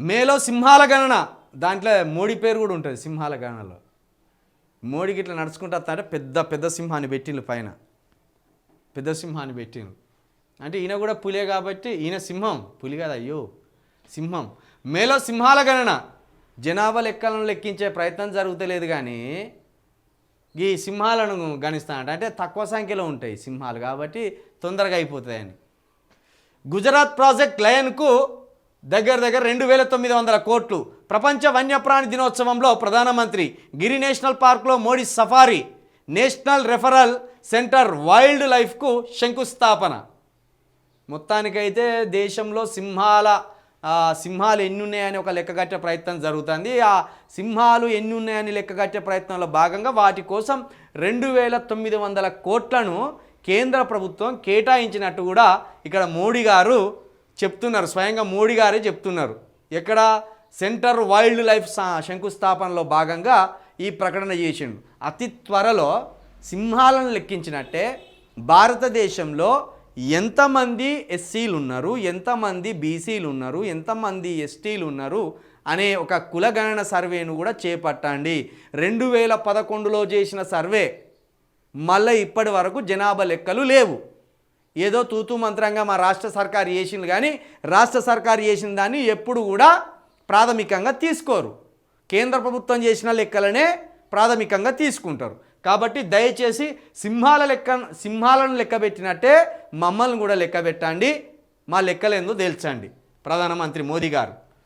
మేలో సింహాల గణన. దాంట్లో మోడీ పేరు కూడా ఉంటుంది సింహాల గణనలో. మోడీకి ఇట్లా నడుచుకుంటా అంటే పెద్ద పెద్ద సింహాన్ని పెట్టిండు పైన. పెద్ద సింహాన్ని పెట్టిండు. అంటే ఈయన కూడా పులే కాబట్టి ఈయన సింహం. పులి కాదు అయ్యో సింహం. మేలో సింహాల గణన. జనాభా లెక్కలను లెక్కించే ప్రయత్నం జరుగుతలేదు కానీ ఈ సింహాలను గణిస్తానంట. అంటే తక్కువ సంఖ్యలో ఉంటాయి సింహాలు కాబట్టి తొందరగా అయిపోతాయని. గుజరాత్ ప్రాజెక్ట్ లయన్కు దగ్గర దగ్గర రెండు వేల తొమ్మిది వందల కోట్లు. ప్రపంచ వన్యప్రాణి దినోత్సవంలో ప్రధానమంత్రి గిరి నేషనల్ పార్క్లో Modi safari national referral centre wild లైఫ్కు శంకుస్థాపన. మొత్తానికైతే దేశంలో సింహాల సింహాలు ఎన్ని ఉన్నాయని ఒక లెక్క కట్టే ప్రయత్నం జరుగుతుంది. ఆ సింహాలు ఎన్ని ఉన్నాయని లెక్కగట్టే ప్రయత్నంలో భాగంగా వాటి కోసం రెండు వేల తొమ్మిది వందల కోట్లను కేంద్ర ప్రభుత్వం కేటాయించినట్టు కూడా ఇక్కడ మోడీ గారు చెప్తున్నారు. స్వయంగా మోడీ గారే చెప్తున్నారు. ఎక్కడ సెంటర్ వైల్డ్ లైఫ్ శంకుస్థాపనలో భాగంగా ఈ ప్రకటన చేసిండు. అతి త్వరలో సింహాలను లెక్కించినట్టే భారతదేశంలో ఎంతమంది ఎస్సీలు ఉన్నారు ఎంతమంది బీసీలు ఉన్నారు ఎంతమంది ఎస్టీలు ఉన్నారు అనే ఒక కులగణన సర్వేను కూడా చేపట్టండి. రెండు వేల పదకొండులో చేసిన సర్వే మళ్ళీ ఇప్పటి వరకు జనాభా లెక్కలు లేవు. ఏదో తూతూ మంత్రంగా మా రాష్ట్ర సర్కారు చేసింది కానీ రాష్ట్ర సర్కారు చేసిన దాన్ని ఎప్పుడు కూడా ప్రాథమికంగా తీసుకోరు. కేంద్ర ప్రభుత్వం చేసిన లెక్కలనే ప్రాథమికంగా తీసుకుంటారు. కాబట్టి దయచేసి సింహాల లెక్క సింహాలను లెక్క పెట్టినట్టే మమ్మల్ని కూడా లెక్క పెట్టండి. మా లెక్కలేందో తేల్చండి. ప్రధానమంత్రి మోదీ గారు.